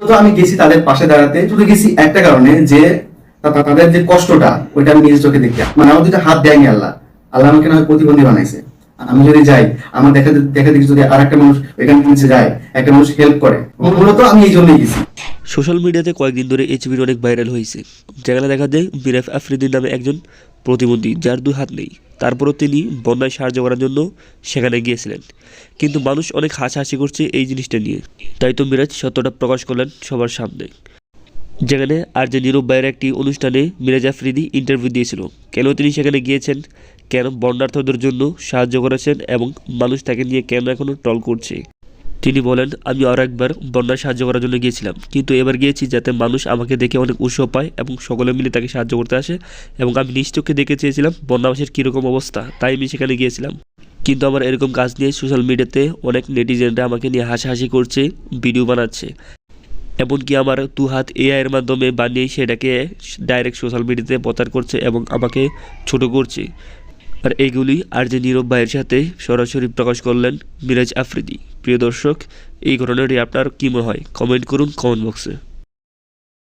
তো আমি গেছি তাদের পাশে দাঁড়াতে। শুধু গেছি একটা কারণে যে তাদের যে কষ্টটা, ওইটা আমি নিজের চোখে দেখি মানে আমার দুটো হাত দেয়নি আল্লাহ। আল্লাহ আমাকে না প্রতিবন্ধী বানাইছে। আমি যদি যাই, আমার দেখা দেখা দেখি যদি আর একটা মানুষ ওইখানে নিচে যায়, একটা মানুষ হেল্প করে। মূলত আমি এই জন্যই গেছি। সোশ্যাল মিডিয়াতে কয়েকদিন ধরে এই ছবিটি অনেক ভাইরাল হয়েছে। যেখানে দেখা যায় মিরাফ আফ্রিদির নামে একজন প্রতিবন্ধী, যার দুই হাত নেই। তারপরও তিনি বন্যায় সাহায্য করার জন্য সেখানে গিয়েছিলেন। কিন্তু মানুষ অনেক হাসাহাসি করছে এই জিনিসটা নিয়ে। তাই তো মিরাজ সত্যটা প্রকাশ করলেন সবার সামনে। যেখানে আর যে নীরব ভাইয়ের একটি অনুষ্ঠানে মিরাজ আফ্রিদি ইন্টারভিউ দিয়েছিল। কেন তিনি সেখানে গিয়েছেন? কেন বন্যার্থদের জন্য সাহায্য করেছেন? এবং মানুষ তাকে নিয়ে কেন এখনও ট্রল করছে? তিনি বলেন, আমি আরও একবার বন্যায় সাহায্য করার জন্য গিয়েছিলাম। কিন্তু এবার গিয়েছি যাতে মানুষ আমাকে দেখে অনেক উৎসাহ পায় এবং সকলে মিলে তাকে সাহায্য করতে আসে এবং আমি নিজ চোখে দেখে চেয়েছিলাম বন্যাবাসীর কীরকম অবস্থা, তাই আমি সেখানে গিয়েছিলাম। কিন্তু আমার এরকম কাজ নিয়ে সোশ্যাল মিডিয়াতে অনেক নেটিজেনরা আমাকে নিয়ে হাসাহাসি করছে, ভিডিও বানাচ্ছে। এমনকি আমার দু হাত এআই এর মাধ্যমে বানিয়ে সেটাকে ডাইরেক্ট সোশ্যাল মিডিয়াতে প্রচার করছে এবং আমাকে ছোট করছে। আর এইগুলি আর যে নীরব ভাইয়ের সাথে সরাসরি প্রকাশ করলেন মিরাজ আফ্রিদি। প্রিয় দর্শক, এই ঘটনাটি আপনার কী মনে হয়? কমেন্ট করুন কমেন্ট বক্সে।